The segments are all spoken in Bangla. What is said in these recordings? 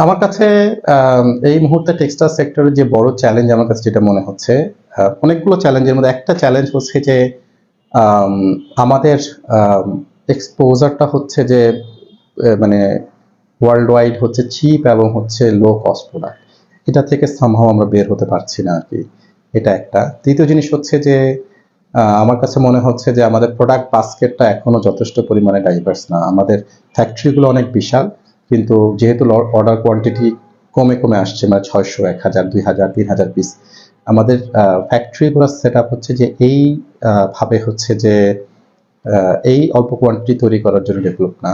আমার কাছে এই মুহূর্তে টেক্সটাইল সেক্টরের যে বড় চ্যালেঞ্জ আমার কাছে যেটা মনে হচ্ছে অনেকগুলো চ্যালেঞ্জের মধ্যে একটা চ্যালেঞ্জ হচ্ছে যে আমাদের এক্সপোজারটা হচ্ছে যে মানে ওয়ার্ল্ড ওয়াইড হচ্ছে চিপ এবং হচ্ছে লো কস্ট প্রোডাক্ট এটা থেকে সম্ভব আমরা বের হতে পারছি না আর কি। এটা একটা। তৃতীয় জিনিস হচ্ছে যে আমার কাছে মনে হচ্ছে যে আমাদের প্রোডাক্ট বাস্কেটটা এখনও যথেষ্ট পরিমাণে ডাইভার্স না। আমাদের ফ্যাক্টরিগুলো অনেক বিশাল। কিন্তু যেহেতু অর্ডার কোয়ান্টিটি কমে কমে আসছে মানে ছয়শো, এক হাজার, দুই হাজার, তিন হাজার পিস আমাদের ফ্যাক্টরিগুলো সেট আপ হচ্ছে যে এই ভাবে হচ্ছে যে এই অল্প কোয়ান্টিটি তৈরি করার জন্য ডেভেলপ না।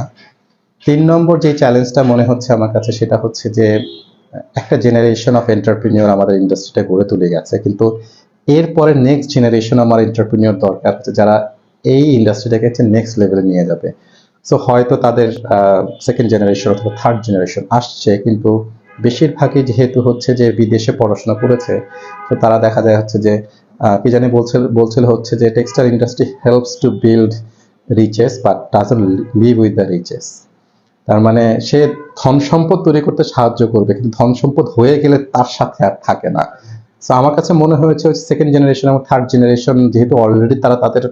তিন নম্বর যে চ্যালেঞ্জটা মনে হচ্ছে আমার কাছে সেটা হচ্ছে যে, একটা জেনারেশন অফ এন্টারপ্রিনিয়র আমাদের ইন্ডাস্ট্রিটা গড়ে তুলে গেছে, কিন্তু এরপরে নেক্সট জেনারেশন আমার এন্টারপ্রিনিয়র দরকার হচ্ছে যারা এই ইন্ডাস্ট্রিটাকে হচ্ছে নেক্সট লেভেলে নিয়ে যাবে। সো হয়তো তাদের সেকেন্ড জেনারেশন অথবা থার্ড জেনারেশন আসছে, কিন্তু বেশিরভাগই যেহেতু হচ্ছে যে বিদেশে পড়াশোনা করেছে, তো তারা দেখা যায় হচ্ছে যে কি জানি বলছিল বলছিল হচ্ছে যে textile industry helps to build riches but doesn't live with the riches তার মানে সে ধন সম্পদ তৈরি করতে সাহায্য করবে, কিন্তু ধন সম্পদ হয়ে গেলে তার সাথে আর থাকে না। তো আমার কাছে মনে হয়েছে সেকেন্ড জেনারেশন এবং থার্ড জেনারেশন যেহেতু অলরেডি তারা তাদের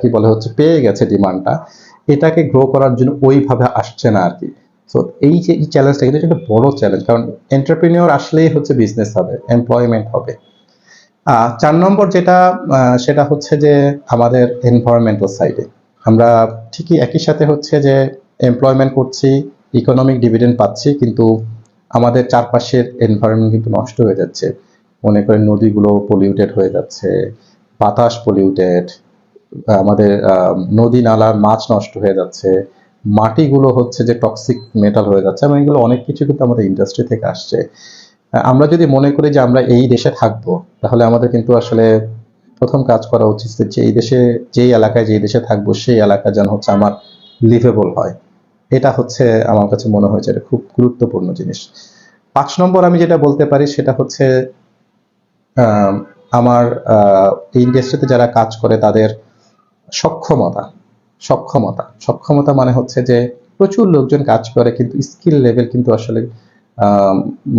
কি বলে হচ্ছে পেয়ে গেছে ডিমান্ডটা এটাকে গ্রো করার জন্য ওইভাবে আসছে না আর কি। তো এই যে এই চ্যালেঞ্জটা কিন্তু একটা বড় চ্যালেঞ্জ কারণ এন্টারপ্রিনিয়র আসলেই হচ্ছে বিজনেস হবে এমপ্লয়মেন্ট হবে। চার নম্বর যেটা সেটা হচ্ছে যে আমাদের এনভায়রনমেন্টাল সাইডে আমরা ঠিকই একই সাথে হচ্ছে যে এমপ্লয়মেন্ট করছি ইকোনমিক ডিভিডেন্ড পাচ্ছি, কিন্তু আমাদের চারপাশের এনভায়রনমেন্ট কিন্তু নষ্ট হয়ে যাচ্ছে। মনে করেন নদীগুলো পলিউটেড হয়ে যাচ্ছে, বাতাস পলিউটেড আমাদের নদী নালার মাছ নষ্ট হয়ে যাচ্ছে, মাটিগুলো হচ্ছে যে টক্সিক মেটাল হয়ে যাচ্ছে, এবং এগুলো অনেক কিছু কিন্তু আমাদের ইন্ডাস্ট্রি থেকে আসছে। আমরা যদি মনে করি যে আমরা এই দেশে থাকব, তাহলে আমাদের কিন্তু আসলে প্রথম কাজ করা উচিত যে এই দেশে, যেই এলাকায় যেই দেশে থাকব, সেই এলাকা যেন হচ্ছে আমার লিভেবল হয়। এটা হচ্ছে আমার কাছে মনে হয়েছে এটা খুব গুরুত্বপূর্ণ জিনিস। পাঁচ নম্বর আমি যেটা বলতে পারি সেটা হচ্ছে আমার ইন্ডাস্ট্রিতে যারা কাজ করে তাদের সক্ষমতা সক্ষমতা। সক্ষমতা মানে হচ্ছে যে প্রচুর লোকজন কাজ করে কিন্তু স্কিল লেভেল কিন্তু আসলে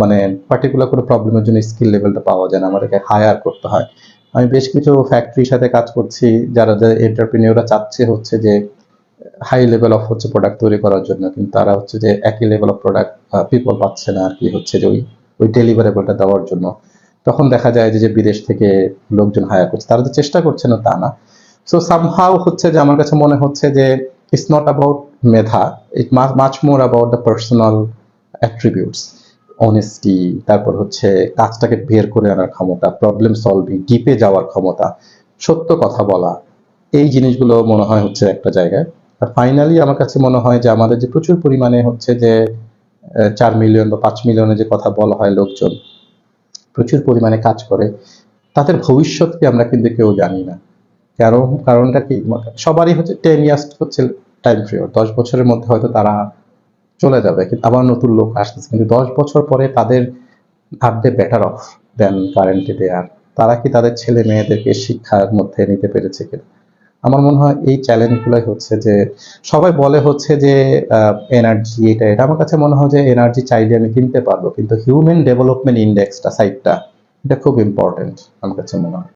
মানে পার্টিকুলার কোনো প্রবলেমের জন্য স্কিল লেভেলটা পাওয়া যায় না, আমাদেরকে হায়ার করতে হয়। আমি বেশ কিছু ফ্যাক্টরির সাথে কাজ করছি, যারা যারা এন্টারপ্রিনিয়ররা চাচ্ছে হচ্ছে যে হাই লেভেল অফ হচ্ছে প্রোডাক্ট তৈরি করার জন্য, কিন্তু তারা হচ্ছে যে একই লেভেল অফ প্রোডাক্ট পিপল পাচ্ছে না আর কি হচ্ছে যে ওই ওই ডেলিভারেবলটা দেওয়ার জন্য। তখন দেখা যায় যে যে বিদেশ থেকে লোকজন হায়ার করছে, তারা তো চেষ্টা করছে না তা না। সো সামহাও হচ্ছে যে আমার কাছে মনে হচ্ছে যে it's not about Medha it much more about the personal attributes honesty তারপর হচ্ছে কাজটাকে বের করে আনার ক্ষমতা প্রবলেম সলভিং ডিপে যাওয়ার ক্ষমতা, সত্য কথা বলা, এই জিনিসগুলো মনে হয় হচ্ছে একটা জায়গায়। আর ফাইনালি আমার কাছে মনে হয় যে আমাদের যে প্রচুর পরিমাণে হচ্ছে যে চার মিলিয়ন বা পাঁচ মিলিয়নের যে কথা বলা হয় লোকজন, প্রচুর পরিমাণে কাজ করে, তাদের ভবিষ্যৎকে আমরা কিন্তু কেউ জানি না। কারণ, কারণটা কি? সবারই হচ্ছে টেন ইয়ার্স হচ্ছে টাইম পিরিয়ড দশ বছরের মধ্যে হয়তো তারা চলে যাবে, কিন্তু আবার নতুন লোক আসতেছে। কিন্তু দশ বছর পরে তাদের আর better off than currently they are তারা কি তাদের ছেলে মেয়েদেরকে শিক্ষার মধ্যে নিতে পেরেছে কিনা? আমার মনে হয় এই চ্যালেঞ্জগুলোই হচ্ছে যে, সবাই বলে হচ্ছে যে এনার্জি এটা এটা। আমার কাছে মনে হয় যে এনার্জি চাইলে আমি কিনতে পারব, কিন্তু হিউম্যান ডেভেলপমেন্ট ইন্ডেক্সটা সাইটটা এটা খুব ইম্পর্টেন্ট আমার কাছে মনে হয়।